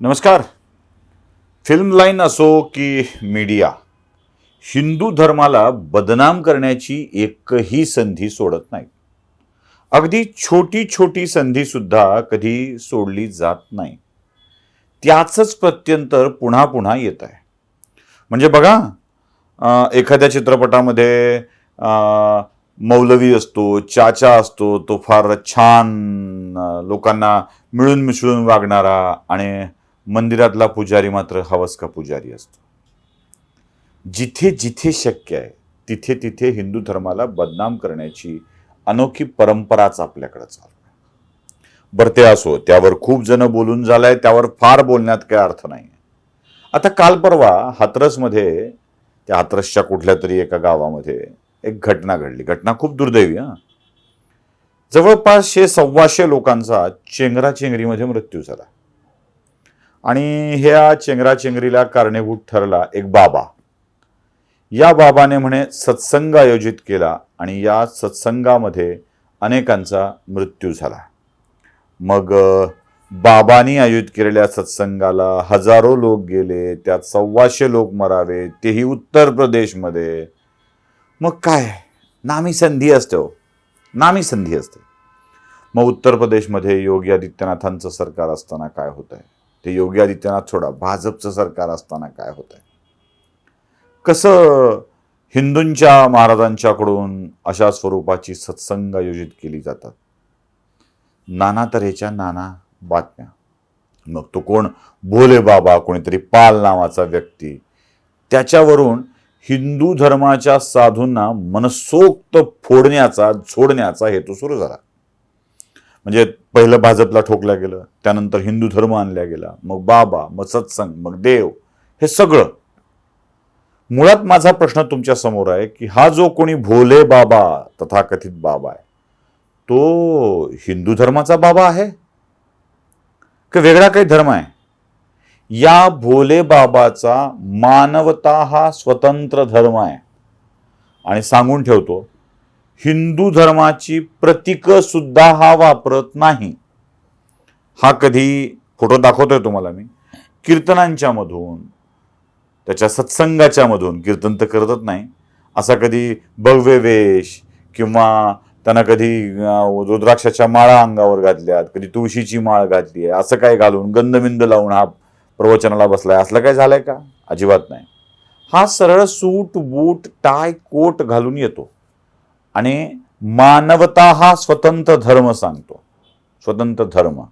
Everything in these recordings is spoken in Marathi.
नमस्कार. फिल्म लाईन असो की मीडिया हिंदू धर्माला बदनाम करण्याची एकही संधी सोडत नाही. अगदी छोटी छोटी संधीसुद्धा कधी सोडली जात नाही. त्याचंच प्रत्यंतर पुन्हा पुन्हा येत आहे. म्हणजे बघा एखाद्या चित्रपटामध्ये मौलवी असतो चाचा असतो तो फार छान लोकांना मिळून मिसळून वागणारा आणि मंदिरातला पुजारी मात्र हवसका पुजारी असतो. जिथे जिथे शक्य आहे तिथे तिथे हिंदू धर्माला बदनाम करण्याची अनोखी परंपराच आपल्याकडे चालू आहे. बरं ते असो त्यावर खूप जण बोलून झालाय त्यावर फार बोलण्यात काय अर्थ नाही आता काल परवा हातरसमध्ये त्या हातरसच्या कुठल्या तरी एका गावामध्ये एक घटना घडली. घटना खूप दुर्दैवी हा. जवळपासशे सव्वाशे लोकांचा चेंगराचेंगरीमध्ये मृत्यू झाला. आणि ह्या चेंगराचेंगरीला कारणीभूत ठरला एक बाबा. या बाबाने म्हणे सत्संग आयोजित केला आणि या सत्संगामध्ये अनेकांचा मृत्यू झाला. मग बाबांनी आयोजित केलेल्या सत्संगाला हजारो लोक गेले त्यात सव्वाशे लोक मरावे तेही उत्तर प्रदेशमध्ये. मग काय? नामी संधी असते हो. नामी संधी असते. मग उत्तर प्रदेशमध्ये योगी आदित्यनाथांचं सरकार असताना काय होत आहे ते योगी आदित्यनाथ सोडा भाजपचं सरकार असताना काय होत आहे कसं हिंदूंच्या महाराजांच्याकडून अशा स्वरूपाची सत्संग आयोजित केली जातात? नाना तऱ्हेच्या नाना बातम्या. मग तो कोण? भोले बाबा कोणीतरी पाल नावाचा व्यक्ती. त्याच्यावरून हिंदू धर्माच्या साधूंना मनसोक्त फोडण्याचा झोडण्याचा हेतू सुरू झाला. म्हणजे पहिलं भाजपला ठोकलं गेलं त्यानंतर हिंदू धर्म आणला गेला मग बाबा मग सत्संग मग देव हे सगळं. मुळात माझा प्रश्न तुमच्यासमोर आहे की हा जो कोणी भोले बाबा तथाकथित बाबा आहे तो हिंदू धर्माचा बाबा आहे? का वेगळा काही धर्म आहे? या भोले बाबाचा मानवता हा स्वतंत्र धर्म आहे. आणि सांगून ठेवतो हिंदू धर्माची प्रतीकं सुद्धा हा वापरत नाही. हा कधी फोटो दाखवतोय तुम्हाला मी. कीर्तनांच्या मधून त्याच्या सत्संगाच्या मधून कीर्तन तर करतच नाही. असा कधी भव्य वेश किंवा त्यांना कधी रुद्राक्षाच्या माळा अंगावर घातल्यात कधी तुळशीची माळ घातली आहे असं काय घालून गंधमिंद लावून हा प्रवचनाला बसलाय. असलं काय झालंय का? अजिबात नाही. हा सरळ सूट बूट टाय कोट घालून येतो. आणि मानवता हा स्वतंत्र धर्म सांगतो. स्वतंत्र धर्म.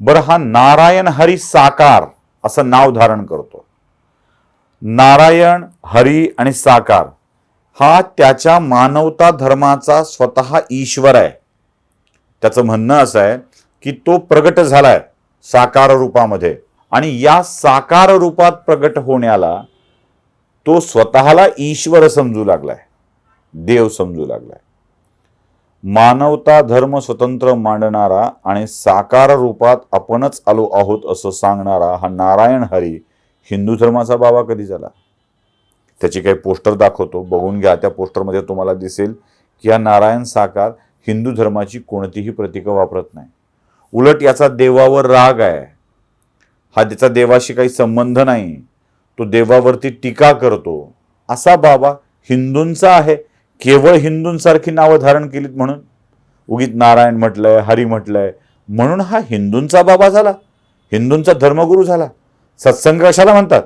बरं हा नारायण हरी साकार असं नाव धारण करतो. नारायण हरी आणि साकार हा त्याच्या मानवता धर्माचा स्वतः ईश्वर आहे. त्याचं म्हणणं असं आहे की तो प्रगट झालाय साकार रूपामध्ये आणि या साकार रूपात प्रगट होण्याला तो स्वतःला ईश्वर समजू लागलाय. देव समजू लागलाय. मानवता धर्म स्वतंत्र मांडणारा आणि साकार रूपात आपणच आलो आहोत असं सांगणारा हा नारायण हरी हिंदू धर्माचा बाबा कधी झाला? त्याची काही पोस्टर दाखवतो. बघून घ्या. त्या पोस्टरमध्ये तुम्हाला दिसेल की हा नारायण साकार हिंदू धर्माची कोणतीही प्रतीकं वापरत नाही. उलट याचा देवावर राग आहे. हा त्याचा देवाशी काही संबंध नाही. तो देवावरती टीका करतो. असा बाबा हिंदूंचा आहे. केवळ हिंदूंसारखी नावं धारण केलीत म्हणून? उगीत नारायण म्हटलंय हरी म्हटलंय. म्हणून हा हिंदूंचा बाबा झाला. हिंदूंचा धर्मगुरू झाला. सत्संग कशाला म्हणतात?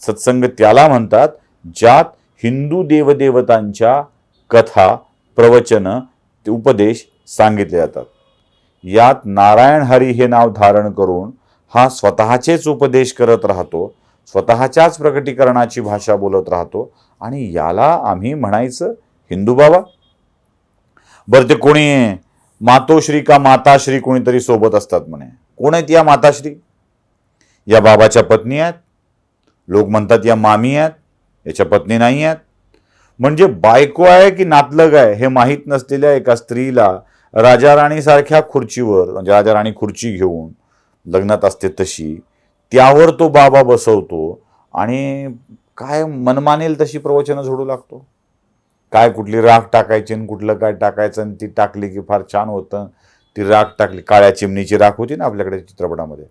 सत्संग त्याला म्हणतात ज्यात हिंदू देवदेवतांच्या कथा प्रवचनं उपदेश सांगितले जातात. यात नारायण हरी हे नाव धारण करून हा स्वतःचेच उपदेश करत राहतो स्वतःच्याच प्रकटीकरणाची भाषा बोलत राहतो आणि याला आम्ही म्हणायचं हिंदू बाबा? बरं ते कोणी मातोश्री का माताश्री कोणीतरी सोबत असतात म्हणे. कोण आहेत या माताश्री? या बाबाच्या पत्नी आहेत. लोक म्हणतात या मामी आहेत. याच्या पत्नी नाही आहेत. म्हणजे बायको आहे की नातलग आहे हे माहीत नसलेल्या एका स्त्रीला राजा राणीसारख्या खुर्चीवर म्हणजे राजा राणी खुर्ची घेऊन लग्नात असते तशी त्यावर तो बाबा बसवतो आणि काय मनमानेल तशी प्रवचनं झोडू लागतो? काय कुठली राख टाकायची आणि कुठलं काय टाकायचं आणि ती टाकली की फार छान होतं. ती राख टाकली काळ्या चिमणीची राख होती ना आपल्याकडे चित्रपटामध्ये.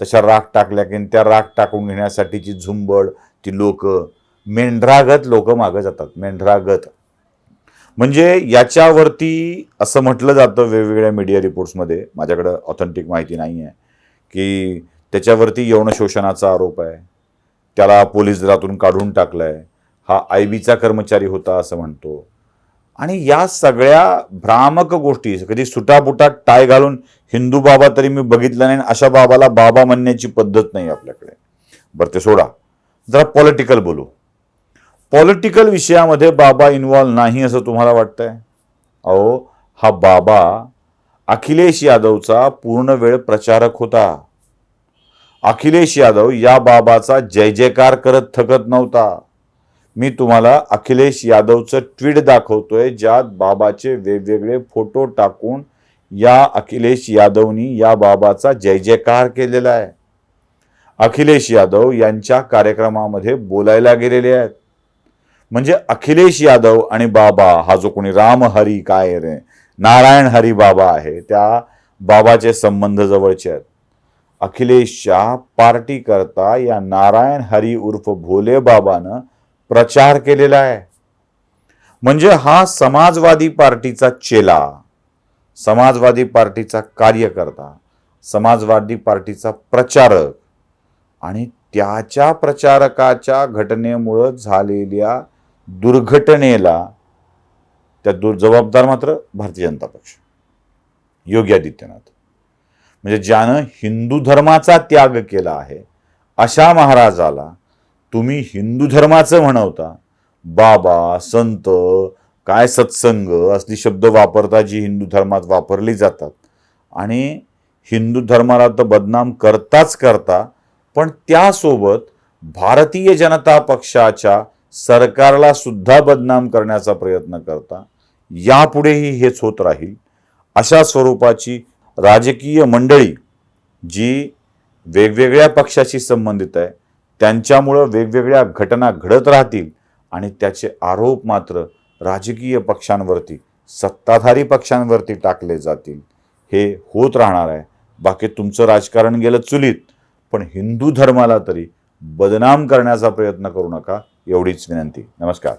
तशा राख टाकल्या की त्या राख टाकून घेण्यासाठीची झुंबड ती लोक मेंढरागत लोक मागं जातात मेंढरागत. म्हणजे याच्यावरती असं म्हटलं जातं वेगवेगळ्या मीडिया रिपोर्ट्समध्ये माझ्याकडं ऑथेंटिक माहिती नाही आहे की त्याच्यावरती यौन शोषणाचा आरोप आहे. त्याला पोलीस दलातून काढून टाकलाय. हा आय बीचा कर्मचारी होता असं म्हणतो. आणि या सगळ्या भ्रामक गोष्टी कधी सुटापुटात टाय घालून हिंदू बाबा तरी मी बघितलं नाही आणि अशा बाबाला बाबा म्हणण्याची पद्धत नाही आपल्याकडे. बरं ते सोडा. जरा पॉलिटिकल बोलू. पॉलिटिकल विषयामध्ये बाबा इन्व्हॉल्व नाही असं तुम्हाला वाटतंय? अहो हा बाबा अखिलेश यादवचा पूर्ण वेळ प्रचारक होता. अखिलेश यादव या बाबाचा जय जयकार करत थकत नव्हता. मी तुम्हाला अखिलेश यादवचं ट्विट दाखवतोय ज्यात बाबाचे वेगवेगळे फोटो टाकून या अखिलेश यादवनी या बाबाचा जय जयकार केलेला आहे. अखिलेश यादव यांच्या कार्यक्रमामध्ये बोलायला गेलेले आहेत. म्हणजे अखिलेश यादव आणि बाबा हा जो कोणी राम हरी काय रे नारायण हरी बाबा आहे त्या बाबाचे संबंध जवळचे आहेत. अखिलेशच्या पार्टी करता या नारायण हरी उर्फ भोले बाबानं प्रचार केलेला आहे. म्हणजे हा समाजवादी पार्टीचा चेला समाजवादी पार्टीचा कार्यकर्ता समाजवादी पार्टीचा प्रचारक आणि त्याच्या प्रचारकाच्या घटनेमुळं झालेल्या दुर्घटनेला त्या दुर् जबाबदार मात्र भारतीय जनता पक्ष योगी आदित्यनाथ. म्हणजे ज्यानं हिंदू धर्माचा त्याग केला आहे अशा महाराजाला तुम्ही हिंदू धर्माचं म्हणवता. बाबा संत काय सत्संग असली शब्द वापरता जी हिंदू धर्मात वापरली जातात. आणि हिंदू धर्माला तर बदनाम करताच करता पण त्यासोबत भारतीय जनता पक्षाच्या सरकारला सुद्धा बदनाम करण्याचा प्रयत्न करता. यापुढेही हेच होत राहील. अशा स्वरूपाची राजकीय मंडळी जी वेगवेगळ्या पक्षाशी संबंधित आहे त्यांच्यामुळं वेगवेगळ्या घटना घडत राहतील आणि त्याचे आरोप मात्र राजकीय पक्षांवरती सत्ताधारी पक्षांवरती टाकले जातील. हे होत राहणार आहे. बाकी तुमचं राजकारण गेलं चुलीत पण हिंदू धर्माला तरी बदनाम करण्याचा प्रयत्न करू नका एवढीच विनंती. नमस्कार.